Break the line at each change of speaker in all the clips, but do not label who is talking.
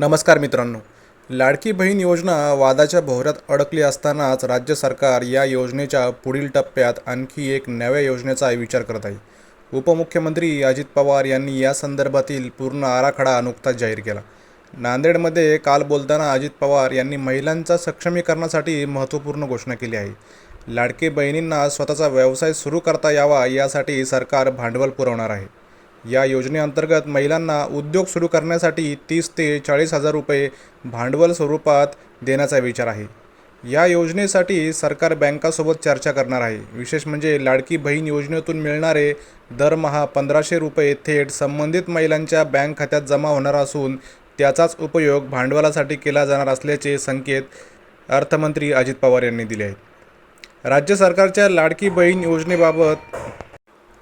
नमस्कार मित्रांनो. लाडकी बहीण योजना वादाच्या भोवऱ्यात अडकली असतानाच राज्य सरकार या योजनेच्या पुढील टप्प्यात आणखी एक नव्या योजनेचा विचार करत आहे. उपमुख्यमंत्री अजित पवार यांनी या संदर्भातील पूर्ण आराखडा नुकताच जाहीर केला. नांदेडमध्ये काल बोलताना अजित पवार यांनी महिलांच्या सक्षमीकरणासाठी महत्त्वपूर्ण घोषणा केली आहे. लाडके बहिणींना स्वतःचा व्यवसाय सुरू करता यावा यासाठी सरकार भांडवल पुरवणार आहे. या योजनेअंतर्गत महिलांना उद्योग सुरू करण्यासाठी तीस ते चाळीस हजार रुपये भांडवल स्वरूपात देण्याचा विचार आहे. या योजनेसाठी सरकार बँकासोबत चर्चा करणार आहे. विशेष म्हणजे लाडकी बहीण योजनेतून मिळणारे दरमहा पंधराशे रुपये थेट संबंधित महिलांच्या बँक खात्यात जमा होणार असून त्याचाच उपयोग भांडवलासाठी केला जाणार असल्याचे संकेत अर्थमंत्री अजित पवार यांनी दिले आहेत. राज्य सरकारच्या लाडकी बहीण योजनेबाबत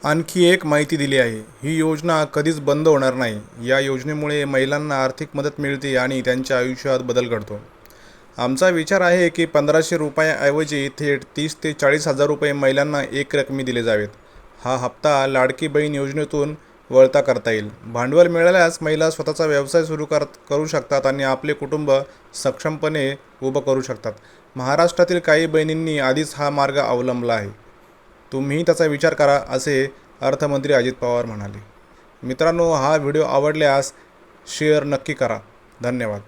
आणखी एक माहिती दिली आहे. ही योजना कधीच बंद होणार नाही. या योजनेमुळे महिलांना आर्थिक मदत मिळते आणि त्यांच्या आयुष्यात बदल घडतो. आमचा विचार आहे की पंधराशे रुपयाऐवजी थेट तीस ते चाळीस हजार रुपये महिलांना एक रकमी दिले जावेत. हा हप्ता लाडकी बहीण योजनेतून वळता करता येईल. भांडवल मिळाल्यास महिला स्वतःचा व्यवसाय सुरू कर करू शकतात आणि आपले कुटुंब सक्षमपणे उभं करू शकतात. महाराष्ट्रातील काही बहिणींनी आधीच हा मार्ग अवलंबला आहे. तुम्ही त्याचा विचार करा असे अर्थमंत्री अजित पवार म्हणाले. मित्रांनो हा व्हिडिओ आवडल्यास शेअर नक्की करा. धन्यवाद.